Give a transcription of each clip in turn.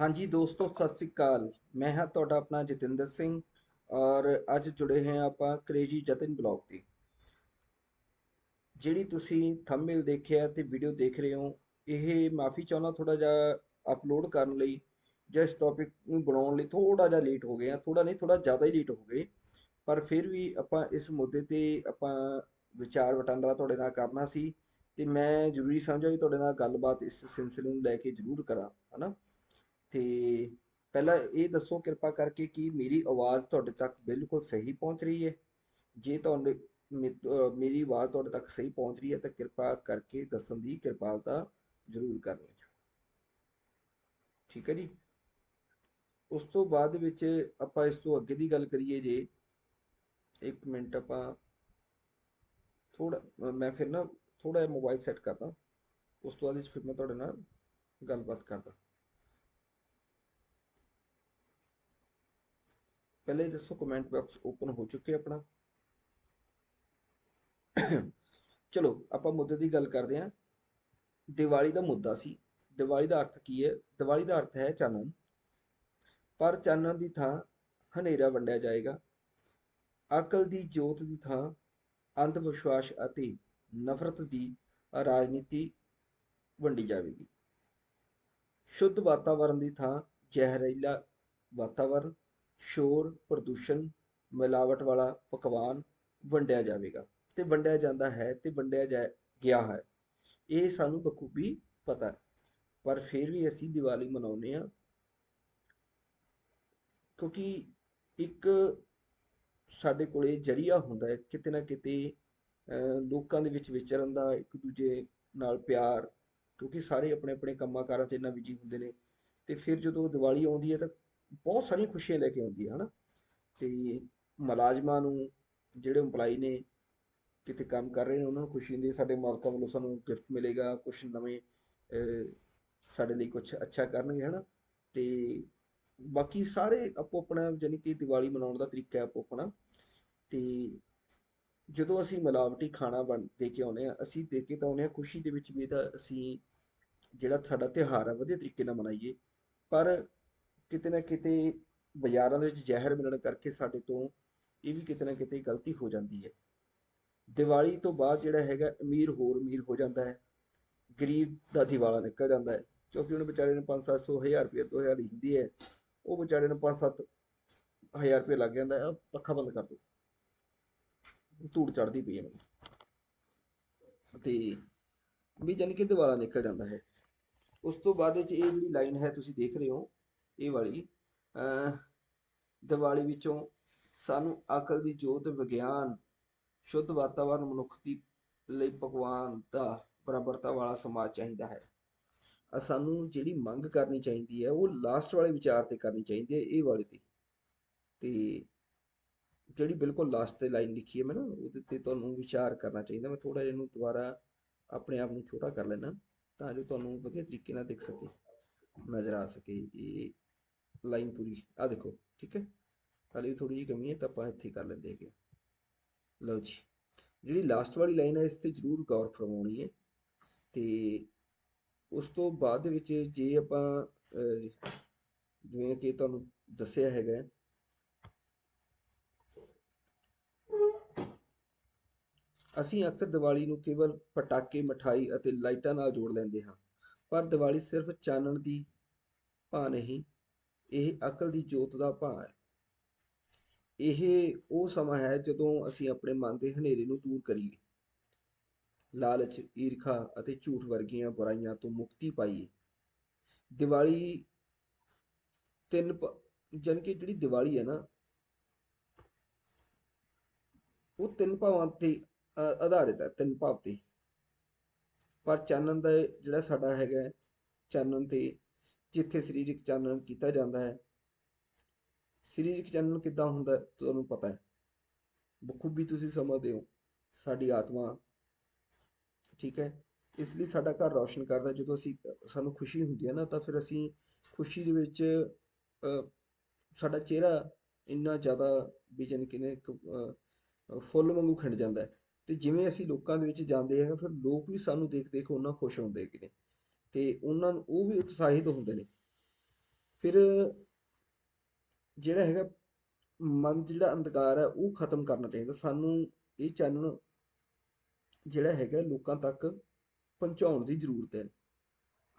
ਹਾਂਜੀ ਦੋਸਤੋ, ਸਤਿ ਸ੍ਰੀ ਅਕਾਲ। ਮੈਂ ਹਾਂ ਤੁਹਾਡਾ ਆਪਣਾ ਜਤਿੰਦਰ ਸਿੰਘ ਔਰ ਅੱਜ ਜੁੜੇ ਹਾਂ ਆਪਾਂ ਕ੍ਰੇਜੀ ਜਤਿਨ ਬਲੌਗ ਤੇ। ਜਿਹੜੀ ਤੁਸੀਂ ਥੰਬਨੇਲ ਦੇਖਿਆ ਤੇ ਵੀਡੀਓ ਦੇਖ ਰਹੇ ਹੋ, ਇਹ ਮਾਫੀ ਚਾਹੁੰਦਾ ਥੋੜਾ ਜਿਹਾ ਅਪਲੋਡ ਕਰਨ ਲਈ ਜਾਂ ਇਸ ਟੌਪਿਕ ਨੂੰ ਬਣਾਉਣ ਲਈ ਥੋੜਾ ਜਿਹਾ ਲੇਟ ਹੋ ਗਏ ਆ ਥੋੜਾ ਨਹੀਂ ਥੋੜਾ ਜ਼ਿਆਦਾ ਹੀ ਲੇਟ ਹੋ ਗਏ। ਪਰ ਫਿਰ ਵੀ ਆਪਾਂ ਇਸ ਮੁੱਦੇ ਤੇ ਆਪਾਂ ਵਿਚਾਰ ਵਟਾਂਦਰਾ ਤੁਹਾਡੇ ਨਾਲ ਕਰਨਾ ਸੀ ਤੇ ਮੈਂ ਜ਼ਰੂਰੀ ਸਮਝਿਆ ਵੀ ਤੁਹਾਡੇ ਨਾਲ ਗੱਲਬਾਤ ਇਸ ਸਿਲਸਿਲੇ ਨੂੰ ਲੈ ਕੇ ਜ਼ਰੂਰ ਕਰਾਂ, ਹਨਾ? ਤੇ ਪਹਿਲਾਂ ਇਹ ਦੱਸੋ ਕਿਰਪਾ ਕਰਕੇ ਕਿ ਮੇਰੀ ਆਵਾਜ਼ ਤੁਹਾਡੇ ਤੱਕ ਬਿਲਕੁਲ ਸਹੀ ਪਹੁੰਚ ਰਹੀ ਹੈ। ਜੇ ਤੁਹਾਡੇ ਮੇਰੀ ਆਵਾਜ਼ ਤੁਹਾਡੇ ਤੱਕ ਸਹੀ ਪਹੁੰਚ ਰਹੀ ਹੈ ਤਾਂ ਕਿਰਪਾ ਕਰਕੇ ਦੱਸਣ ਦੀ ਕਿਰਪਾਲਤਾ ਜ਼ਰੂਰ ਕਰਨੀ ਠੀਕ ਹੈ ਜੀ। ਉਸ ਤੋਂ ਬਾਅਦ ਵਿੱਚ ਆਪਾਂ ਇਸ ਤੋਂ ਅੱਗੇ ਦੀ ਗੱਲ ਕਰੀਏ ਜੇ। ਇੱਕ ਮਿੰਟ ਆਪਾਂ ਥੋੜਾ ਮੈਂ ਫਿਰ ਨਾ ਥੋੜਾ ਜਿਹਾ ਮੋਬਾਈਲ ਸੈੱਟ ਕਰਦਾ। ਉਸ ਤੋਂ ਬਾਅਦ ਵਿੱਚ ਫਿਰ ਮੈਂ ਤੁਹਾਡੇ ਨਾਲ ਗੱਲਬਾਤ ਕਰਦਾ। ਪਹਿਲੇ ਦੱਸੋ ਕਮੈਂਟ ਬਾਕਸ ਓਪਨ ਹੋ ਚੁੱਕੇ ਆਪਣਾ ਚਲੋ ਆਪਾਂ ਮੁੱਦੇ ਦੀ ਗੱਲ ਕਰਦੇ ਹਾਂ ਦੀਵਾਲੀ ਦਾ ਮੁੱਦਾ ਸੀ ਦੀਵਾਲੀ ਦਾ ਅਰਥ ਕੀ ਹੈ ਦੀਵਾਲੀ ਦਾ ਅਰਥ ਹੈ ਚਾਨਣ ਪਰ ਚਾਨਣ ਦੀ ਥਾਂ ਹਨੇਰਾ ਵੰਡਿਆ ਜਾਏਗਾ ਅਕਲ ਦੀ ਜੋਤ ਦੀ ਥਾਂ ਅੰਧ ਵਿਸ਼ਵਾਸ ਅਤੇ ਨਫ਼ਰਤ ਦੀ ਰਾਜਨੀਤੀ ਵੰਡੀ ਜਾਵੇਗੀ ਸ਼ੁੱਧ ਵਾਤਾਵਰਣ ਦੀ ਥਾਂ ਜ਼ਹਿਰੀਲਾ ਵਾਤਾਵਰਣ ਸ਼ੋਰ ਪ੍ਰਦੂਸ਼ਣ ਮਿਲਾਵਟ ਵਾਲਾ ਪਕਵਾਨ ਵੰਡਿਆ ਜਾਵੇਗਾ। ਤੇ ਵੰਡਿਆ ਜਾਂਦਾ ਹੈ ਤੇ ਵੰਡਿਆ ਜਾ ਗਿਆ ਹੈ। ਇਹ ਸਾਨੂੰ ਬਖੂਬੀ ਪਤਾ ਹੈ। ਪਰ ਫਿਰ ਵੀ ਅਸੀਂ ਦੀਵਾਲੀ ਮਨਾਉਂਦੇ ਹਾਂ ਕਿਉਂਕਿ ਇੱਕ ਸਾਡੇ ਕੋਲੇ ਜਰੀਆ ਹੁੰਦਾ ਹੈ ਕਿਤੇ ਨਾ ਕਿਤੇ ਅਹ, ਲੋਕਾਂ ਦੇ ਵਿੱਚ ਵਿਚਰਨ ਦਾ ਇੱਕ ਦੂਜੇ ਨਾਲ ਪਿਆਰ ਕਿਉਂਕਿ ਸਾਰੇ ਆਪਣੇ ਆਪਣੇ ਕੰਮਾਂ ਕਾਰਾਂ 'ਚ ਇੰਨਾ ਬਿਜ਼ੀ ਹੁੰਦੇ ਨੇ। ਤੇ ਫਿਰ ਜਦੋਂ ਦੀਵਾਲੀ ਆਉਂਦੀ ਹੈ ਤਾਂ ਬਹੁਤ ਸਾਰੀਆਂ ਖੁਸ਼ੀਆਂ ਲੈ ਕੇ ਆਉਂਦੀ ਹੈ ਹਨਾ? ਤੇ ਮੁਲਾਜ਼ਮਾਂ ਨੂੰ ਜਿਹੜੇ EMPLOYE ਨੇ ਕਿਤੇ ਕੰਮ ਕਰ ਰਹੇ ਨੇ ਉਹਨਾਂ ਨੂੰ ਖੁਸ਼ੀ ਹੁੰਦੀ ਹੈ ਸਾਡੇ ਮਾਲਕਾਂ ਵੱਲੋਂ ਸਾਨੂੰ ਗਿਫਟ ਮਿਲੇਗਾ ਕੁਝ ਨਵੇਂ ਸਾਡੇ ਲਈ ਕੁਝ ਅੱਛਾ ਕਰਨਗੇ ਹਨਾ? ਤੇ ਬਾਕੀ ਸਾਰੇ ਆਪੋ ਆਪਣਾ ਜਾਣੀ ਕਿ ਦੀਵਾਲੀ ਮਨਾਉਣ ਦਾ ਤਰੀਕਾ ਆਪੋ ਆਪਣਾ। ਤੇ ਜਦੋਂ ਅਸੀਂ ਮਿਲਾਵਟੀ ਖਾਣਾ ਬਣ ਦੇ ਕੇ ਆਉਂਦੇ ਆ ਅਸੀਂ ਦੇ ਕੇ ਤਾਂ ਆਉਂਦੇ ਆ ਖੁਸ਼ੀ ਦੇ ਵਿੱਚ ਵੀ ਇਹਦਾ ਅਸੀਂ ਜਿਹੜਾ ਸਾਡਾ ਤਿਉਹਾਰ ਆ ਵਧੀਆ ਤਰੀਕੇ ਨਾਲ ਮਨਾਈਏ। ਪਰ ਕਿਤੇ ਨਾ ਕਿਤੇ ਬਾਜ਼ਾਰਾਂ ਦੇ ਵਿੱਚ ਜ਼ਹਿਰ ਮਿਲਣ ਕਰਕੇ ਸਾਡੇ ਤੋਂ ਇਹ ਵੀ ਕਿਤੇ ਨਾ ਕਿਤੇ ਗਲਤੀ ਹੋ ਜਾਂਦੀ ਹੈ। ਦੀਵਾਲੀ ਤੋਂ ਬਾਅਦ ਜਿਹੜਾ ਹੈਗਾ ਅਮੀਰ ਹੋਰ ਅਮੀਰ ਹੋ ਜਾਂਦਾ ਹੈ। ਗਰੀਬ ਦਾ ਦੀਵਾਲਾ ਨਿਕਲ ਜਾਂਦਾ ਹੈ। ਕਿਉਂਕਿ ਉਹਨੂੰ ਵਿਚਾਰੇ ਨੂੰ 5-700 ਹਜ਼ਾਰ ਰੁਪਏ 2000 ਦੀ ਹੁੰਦੀ ਹੈ। ਉਹ ਵਿਚਾਰੇ ਨੂੰ 5-7 ਹਜ਼ਾਰ ਰੁਪਏ ਲੱਗ ਜਾਂਦਾ ਹੈ। ਪੱਖਾ ਬੰਦ ਕਰ ਦਿਓ ਧੂੜ ਚੜਦੀ ਪਈ ਹੈ ਮੈਨੂੰ। ਤੇ ਵੀ ਜਾਣੀ ਕਿ ਦਿਵਾਲਾ ਨਿਕਲ ਜਾਂਦਾ ਹੈ। ਉਸ ਤੋਂ ਬਾਅਦ ਵਿੱਚ ਇਹ ਜਿਹੜੀ ਲਾਈਨ ਹੈ, ਤੁਸੀਂ ਦੇਖ ਰਹੇ ਹੋ ਇਹ ਵਾਲੀ ਦੀਵਾਲੀ ਵਿੱਚੋਂ ਸਾਨੂੰ ਅਕਲ ਦੀ ਜੋਤ, ਵਿਗਿਆਨ, ਸ਼ੁੱਧ ਵਾਤਾਵਰਣ ਮਨੁੱਖ ਦੀ ਲਈ ਭਗਵਾਨ ਦਾ ਬਰਾਬਰਤਾ ਵਾਲਾ ਸਮਾਜ ਚਾਹੀਦਾ ਹੈ। ਸਾਨੂੰ ਜਿਹੜੀ ਮੰਗ ਕਰਨੀ ਚਾਹੀਦੀ ਹੈ, ਉਹ ਲਾਸਟ ਵਾਲੇ ਵਿਚਾਰ ਤੇ ਕਰਨੀ ਚਾਹੀਦੀ ਹੈ, ਇਹ ਵਾਲੀ ਤੇ ਤੇ ਜਿਹੜੀ ਬਿਲਕੁਲ ਲਾਸਟ ਤੇ ਲਾਈਨ ਲਿਖੀ ਹੈ ਮੈਂ ਨਾ ਉਹਦੇ ਤੇ ਤੁਹਾਨੂੰ ਵਿਚਾਰ ਕਰਨਾ ਚਾਹੀਦਾ। ਮੈਂ ਥੋੜਾ ਜਿਹਾ ਇਹਨੂੰ ਦੁਬਾਰਾ ਆਪਣੇ ਆਪ ਨੂੰ ਛੋਟਾ ਕਰ ਲੈਣਾ ਤਾਂ ਜੋ ਤੁਹਾਨੂੰ ਵਧੀਆ ਤਰੀਕੇ ਨਾਲ ਦਿਖ ਸਕੇ, ਨਜ਼ਰ ਆ ਸਕੇ, ਇਹ ਲਾਈਨ ਪੂਰੀ। ਆ ਦੇਖੋ, ਠੀਕ ਹੈ? ਹਾਲੇ ਵੀ ਥੋੜੀ ਜਿਹੀ ਕਮੀ ਹੈ, ਤਾਂ ਆਪਾਂ ਇੱਥੇ ਕਰ ਲੈਂਦੇ ਹੈਗੇ ਲਓ ਜੀ, ਜਿਹੜੀ ਲਾਸਟ ਵਾਲੀ ਲਾਈਨ ਹੈ, ਇਸ ਤੇ ਜ਼ਰੂਰ ਗੌਰ ਫਰਮਾਉਣੀ ਹੈ। ਤੇ ਉਸ ਤੋਂ ਬਾਅਦ ਦੇ ਵਿੱਚ ਜੇ ਆਪਾਂ ਜਿਵੇਂ ਕਿ ਤੁਹਾਨੂੰ ਦੱਸਿਆ ਹੈਗਾ ਅਸੀਂ ਅਕਸਰ ਦੀਵਾਲੀ ਨੂੰ ਕੇਵਲ ਪਟਾਕੇ, ਮਠਾਈ ਅਤੇ ਲਾਈਟਾਂ ਨਾਲ ਜੋੜ ਲੈਂਦੇ ਹਾਂ। ਪਰ ਦੀਵਾਲੀ ਸਿਰਫ ਚਾਨਣ ਦੀ ਭਾਅ ਨਹੀਂ ਇਹ ਅਕਲ ਦੀ ਜੋਤ ਦਾ ਭਾਅ ਹੈ। ਇਹ ਉਹ ਸਮਾਂ ਹੈ ਜਦੋਂ ਅਸੀਂ ਆਪਣੇ ਮਨ ਦੇ ਹਨੇਰੇ ਨੂੰ ਦੂਰ ਕਰੀਏ। ਲਾਲਚ, ਈਰਖਾ ਅਤੇ ਝੂਠ ਵਰਗੀਆਂ ਬੁਰਾਈਆਂ ਤੋਂ ਮੁਕਤੀ ਪਾਈਏ। ਦੀਵਾਲੀ ਤਿੰਨ ਭ- ਜਾਣੀ ਕਿ ਜਿਹੜੀ ਦੀਵਾਲੀ ਹੈ ਨਾ, ਉਹ ਤਿੰਨ ਭਾਵਾਂ ਤੇ ਆਧਾਰਿਤ ਹੈ, ਤਿੰਨ ਭਾਵ ਤੇ। ਪਰ ਚਾਨਣ ਦਾ ਜਿਹੜਾ ਸਾਡਾ ਹੈਗਾ ਚਾਨਣ ਤੇ ਜਿੱਥੇ ਸਰੀਰਕ ਚਾਨਣ ਕੀਤਾ ਜਾਂਦਾ ਹੈ। ਸਰੀਰਕ ਚਾਨਣ ਕਿੱਦਾਂ ਹੁੰਦਾ ਤੁਹਾਨੂੰ ਪਤਾ ਹੈ। ਬਖੂਬੀ ਤੁਸੀਂ ਸਮਝਦੇ ਹੋ, ਸਾਡੀ ਆਤਮਾ। ਠੀਕ ਹੈ। ਇਸ ਲਈ ਸਾਡਾ ਘਰ ਰੌਸ਼ਨ ਕਰਦਾ ਜਦੋਂ ਅਸੀਂ ਸਾਨੂੰ ਖੁਸ਼ੀ ਹੁੰਦੀ ਹੈ ਨਾ, ਤਾਂ ਫਿਰ ਅਸੀਂ ਖੁਸ਼ੀ ਦੇ ਵਿੱਚ ਸਾਡਾ ਚਿਹਰਾ ਇੰਨਾ ਜ਼ਿਆਦਾ ਵੀ ਜਾਣੀ ਕਿ ਨਾ ਇੱਕ ਫੁੱਲ ਵਾਂਗੂ ਖਿੰਡ ਜਾਂਦਾ ਹੈ। ਤੇ ਜਿਵੇਂ ਅਸੀਂ ਲੋਕਾਂ ਦੇ ਵਿੱਚ ਜਾਂਦੇ ਹੈਗੇ, ਫਿਰ ਲੋਕ ਵੀ ਸਾਨੂੰ ਦੇਖ ਦੇਖ ਉਹਨਾਂ ਖੁਸ਼ ਹੁੰਦੇ ਹੈਗੇ ਨੇ। ਤੇ ਉਹਨਾਂ ਨੂੰ, ਉਹ ਵੀ ਉਤਸ਼ਾਹਿਤ ਹੁੰਦੇ ਨੇ। ਫਿਰ ਜਿਹੜਾ ਹੈਗਾ ਮਨ ਜਿਹੜਾ ਅੰਧਕਾਰ ਹੈ, ਉਹ ਖਤਮ ਕਰਨਾ ਚਾਹੀਦਾ। ਸਾਨੂੰ ਇਹ ਚਾਨਣ ਜਿਹੜਾ ਹੈਗਾ ਲੋਕਾਂ ਤੱਕ ਪਹੁੰਚਾਉਣ ਦੀ ਜ਼ਰੂਰਤ ਹੈ।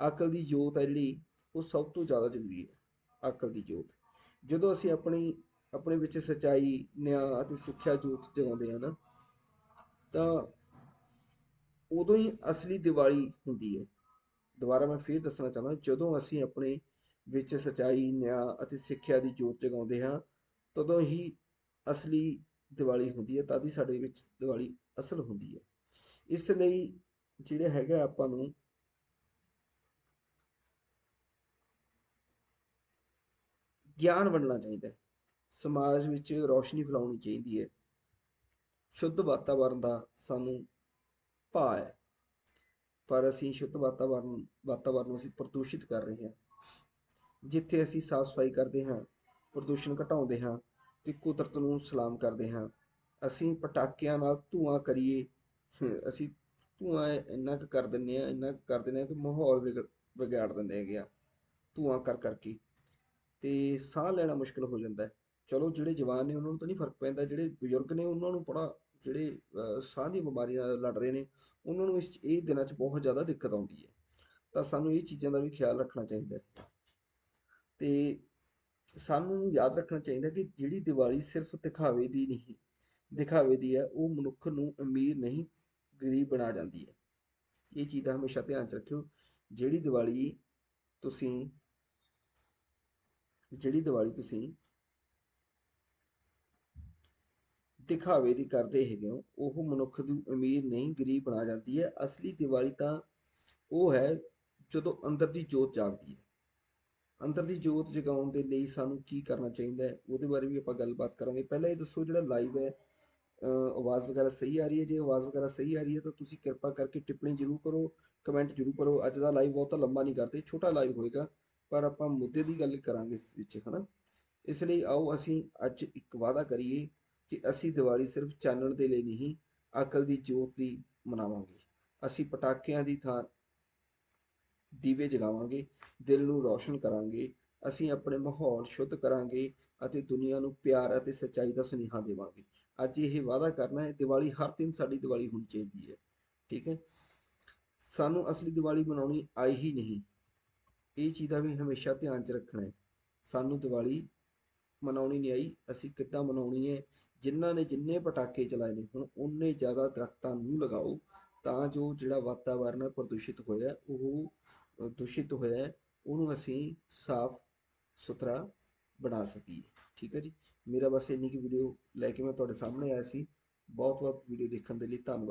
ਅਕਲ ਦੀ ਜੋਤ ਹੈ ਜਿਹੜੀ, ਉਹ ਸਭ ਤੋਂ ਜ਼ਿਆਦਾ ਜ਼ਰੂਰੀ ਹੈ, ਅਕਲ ਦੀ ਜੋਤ। ਜਦੋਂ ਅਸੀਂ ਆਪਣੀ, ਆਪਣੇ ਵਿੱਚ ਸਚਾਈ, ਨਿਆਂ ਅਤੇ ਸਿੱਖਿਆ ਜੋਤ ਜਗਾਉਂਦੇ ਹਾਂ ਨਾ, ਤਾਂ ਉਦੋਂ ਹੀ ਅਸਲੀ ਦੀਵਾਲੀ ਹੁੰਦੀ ਹੈ। ਦੁਬਾਰਾ ਮੈਂ ਫਿਰ ਦੱਸਣਾ ਚਾਹੁੰਦਾ, ਜਦੋਂ ਅਸੀਂ ਆਪਣੇ ਵਿੱਚ ਸਚਾਈ, ਨਿਆਂ ਅਤੇ ਸਿੱਖਿਆ ਦੀ ਜੋਤ ਜਗਾਉਂਦੇ ਹਾਂ, ਤਦੋਂ ਹੀ ਅਸਲੀ ਦੀਵਾਲੀ ਹੁੰਦੀ ਹੈ, ਤਦ ਹੀ ਸਾਡੇ ਵਿੱਚ ਦੀਵਾਲੀ ਅਸਲ ਹੁੰਦੀ ਹੈ। ਇਸ ਲਈ ਜਿਹੜਾ ਹੈਗਾ ਆਪਾਂ ਨੂੰ ਗਿਆਨ ਵੰਡਣਾ ਚਾਹੀਦਾ ਹੈ। ਸਮਾਜ ਵਿੱਚ ਰੌਸ਼ਨੀ ਫੈਲਾਉਣੀ ਚਾਹੀਦੀ ਹੈ। ਸ਼ੁੱਧ ਵਾਤਾਵਰਣ ਦਾ ਸਾਨੂੰ ਭਾਅ ਹੈ। ਪਰ ਅਸੀਂ ਸ਼ੁੱਧ ਵਾਤਾਵਰਨ ਵਾਤਾਵਰਨ ਨੂੰ ਅਸੀਂ ਪ੍ਰਦੂਸ਼ਿਤ ਕਰ ਰਹੇ ਹਾਂ। ਜਿੱਥੇ ਅਸੀਂ ਸਾਫ਼ ਸਫ਼ਾਈ ਕਰਦੇ ਹਾਂ, ਪ੍ਰਦੂਸ਼ਣ ਘਟਾਉਂਦੇ ਹਾਂ ਅਤੇ ਕੁਦਰਤ ਨੂੰ ਸਲਾਮ ਕਰਦੇ ਹਾਂ, ਅਸੀਂ ਪਟਾਕਿਆਂ ਨਾਲ ਧੂੰਆਂ ਕਰੀਏ ਅਸੀਂ ਧੂੰਆਂ ਇੰਨਾ ਕੁ ਕਰ ਦਿੰਦੇ ਹਾਂ, ਇੰਨਾ ਕੁ ਕਰ ਦਿੰਦੇ ਹਾਂ ਕਿ ਮਾਹੌਲ ਵਿਗ, ਵਿਗਾੜ ਦਿੰਦੇ ਹੈਗੇ ਆ, ਧੂੰਆਂ ਕਰ ਕਰਕੇ। ਅਤੇ ਸਾਹ ਲੈਣਾ ਮੁਸ਼ਕਿਲ ਹੋ ਜਾਂਦਾ ਚਲੋ ਜਿਹੜੇ ਜਵਾਨ ਨੇ ਉਹਨਾਂ ਨੂੰ ਤਾਂ ਨਹੀਂ ਫ਼ਰਕ ਪੈਂਦਾ, ਜਿਹੜੇ ਬਜ਼ੁਰਗ ਨੇ ਉਹਨਾਂ ਨੂੰ ਬੜਾ ਜਿਹੜੇ ਸਾਹ ਦੀ ਬਿਮਾਰੀਆਂ ਨਾਲ ਲੜ ਰਹੇ ਨੇ, ਉਹਨਾਂ ਨੂੰ ਇਸ ਇਹ ਦਿਨਾਂ 'ਚ ਬਹੁਤ ਜ਼ਿਆਦਾ ਦਿੱਕਤ ਆਉਂਦੀ ਹੈ। ਤਾਂ ਸਾਨੂੰ ਇਹ ਚੀਜ਼ਾਂ ਦਾ ਵੀ ਖਿਆਲ ਰੱਖਣਾ ਚਾਹੀਦਾ ਹੈ। ਤੇ ਸਾਨੂੰ ਯਾਦ ਰੱਖਣਾ ਚਾਹੀਦਾ ਕਿ ਜਿਹੜੀ ਦੀਵਾਲੀ ਸਿਰਫ ਦਿਖਾਵੇ ਦੀ ਨਹੀਂ, ਦਿਖਾਵੇ ਦੀ ਹੈ, ਉਹ ਮਨੁੱਖ ਨੂੰ ਅਮੀਰ ਨਹੀਂ, ਗਰੀਬ ਬਣਾ ਜਾਂਦੀ ਹੈ। ਇਹ ਚੀਜ਼ ਦਾ ਹਮੇਸ਼ਾ ਧਿਆਨ 'ਚ ਰੱਖਿਓ। ਜਿਹੜੀ ਦੀਵਾਲੀ ਤੁਸੀਂ, ਜਿਹੜੀ ਦੀਵਾਲੀ ਤੁਸੀਂ ਦਿਖਾਵੇ ਦੀ ਕਰਦੇ ਹੈਗੇ ਹੋ, ਉਹ ਮਨੁੱਖ ਦੀ ਅਮੀਰ ਨਹੀਂ, ਗਰੀਬ ਬਣਾ ਜਾਂਦੀ ਹੈ। ਅਸਲੀ ਦੀਵਾਲੀ ਤਾਂ ਉਹ ਹੈ ਜਦੋਂ ਅੰਦਰ ਦੀ ਜੋਤ ਜਾਗਦੀ ਹੈ। ਅੰਦਰ ਦੀ ਜੋਤ ਜਗਾਉਣ ਦੇ ਲਈ ਸਾਨੂੰ ਕੀ ਕਰਨਾ ਚਾਹੀਦਾ ਹੈ, ਉਹਦੇ ਬਾਰੇ ਵੀ ਆਪਾਂ ਗੱਲਬਾਤ ਕਰਾਂਗੇ। ਪਹਿਲਾਂ ਇਹ ਦੱਸੋ, ਜਿਹੜਾ ਲਾਈਵ ਹੈ ਆਵਾਜ਼ ਵਗੈਰਾ ਸਹੀ ਆ ਰਹੀ ਹੈ? ਜੇ ਆਵਾਜ਼ ਵਗੈਰਾ ਸਹੀ ਆ ਰਹੀ ਹੈ ਤਾਂ ਤੁਸੀਂ ਕਿਰਪਾ ਕਰਕੇ ਟਿੱਪਣੀ ਜ਼ਰੂਰ ਕਰੋ ਕਮੈਂਟ ਜ਼ਰੂਰ ਕਰੋ। ਅੱਜ ਦਾ ਲਾਈਵ ਬਹੁਤਾ ਲੰਬਾ ਨਹੀਂ ਕਰਦੇ, ਛੋਟਾ ਲਾਈਵ ਹੋਏਗਾ, ਪਰ ਆਪਾਂ ਮੁੱਦੇ ਦੀ ਗੱਲ ਕਰਾਂਗੇ ਇਸ ਵਿੱਚ, ਹਨਾ? ਇਸ ਲਈ ਆਓ, ਅਸੀਂ ਅੱਜ ਇੱਕ ਵਾਅਦਾ ਕਰੀਏ ਕਿ ਅਸੀਂ ਦੀਵਾਲੀ ਸਿਰਫ ਚਾਨਣ ਦੇ ਲਈ ਨਹੀਂ, ਅਕਲ ਦੀ ਜੋਤ ਲਈ ਮਨਾਵਾਂਗੇ। ਅਸੀਂ ਪਟਾਕਿਆਂ ਦੀ ਥਾਂ ਦੀਵੇ ਜਗਾਵਾਂਗੇ, ਦਿਲ ਨੂੰ ਰੌਸ਼ਨ ਕਰਾਂਗੇ, ਅਸੀਂ ਆਪਣੇ ਮਾਹੌਲ ਸ਼ੁੱਧ ਕਰਾਂਗੇ ਅਤੇ ਦੁਨੀਆ ਨੂੰ ਪਿਆਰ ਅਤੇ ਸੱਚਾਈ ਦਾ ਸੁਨੇਹਾ ਦੇਵਾਂਗੇ। ਅੱਜ ਇਹ ਵਾਅਦਾ ਕਰਨਾ ਹੈ, ਦੀਵਾਲੀ ਹਰ ਦਿਨ ਸਾਡੀ ਦੀਵਾਲੀ ਹੋਣੀ ਚਾਹੀਦੀ ਹੈ, ਠੀਕ ਹੈ? ਸਾਨੂੰ ਅਸਲੀ ਦੀਵਾਲੀ ਮਨਾਉਣੀ ਆਈ ਹੀ ਨਹੀਂ। ਇਹ ਚੀਜ਼ ਦਾ ਵੀ ਹਮੇਸ਼ਾ ਧਿਆਨ 'ਚ ਰੱਖਣਾ ਹੈ। ਸਾਨੂੰ ਦੀਵਾਲੀ ਮਨਾਉਣੀ ਨਹੀਂ ਆਈ, ਅਸੀਂ ਕਿੱਦਾਂ ਮਨਾਉਣੀ ਹੈ ਜਿਨ੍ਹਾਂ ਨੇ ਜਿੰਨੇ ਪਟਾਕੇ ਚਲਾਏ ਨੇ, ਹੁਣ ਉਨੇ ਜ਼ਿਆਦਾ ਦਰਖਤਾਂ ਨੂੰ ਲਗਾਓ ਤਾਂ ਜੋ ਜਿਹੜਾ ਵਾਤਾਵਰਨ ਹੈ ਪ੍ਰਦੂਸ਼ਿਤ ਹੋਇਆ, ਉਹ ਦੂਸ਼ਿਤ ਹੋਇਆ, ਉਹਨੂੰ ਅਸੀਂ ਸਾਫ਼ ਸੁਥਰਾ ਬਣਾ ਸਕੀਏ। ਠੀਕ ਹੈ ਜੀ? ਮੇਰਾ ਬਸ ਇੰਨੀ ਕੁ ਵੀਡੀਓ ਲੈ ਕੇ ਮੈਂ ਤੁਹਾਡੇ ਸਾਹਮਣੇ ਆਇਆ ਸੀ। ਬਹੁਤ ਬਹੁਤ ਵੀਡੀਓ ਦੇਖਣ ਦੇ ਲਈ ਧੰਨਵਾਦ।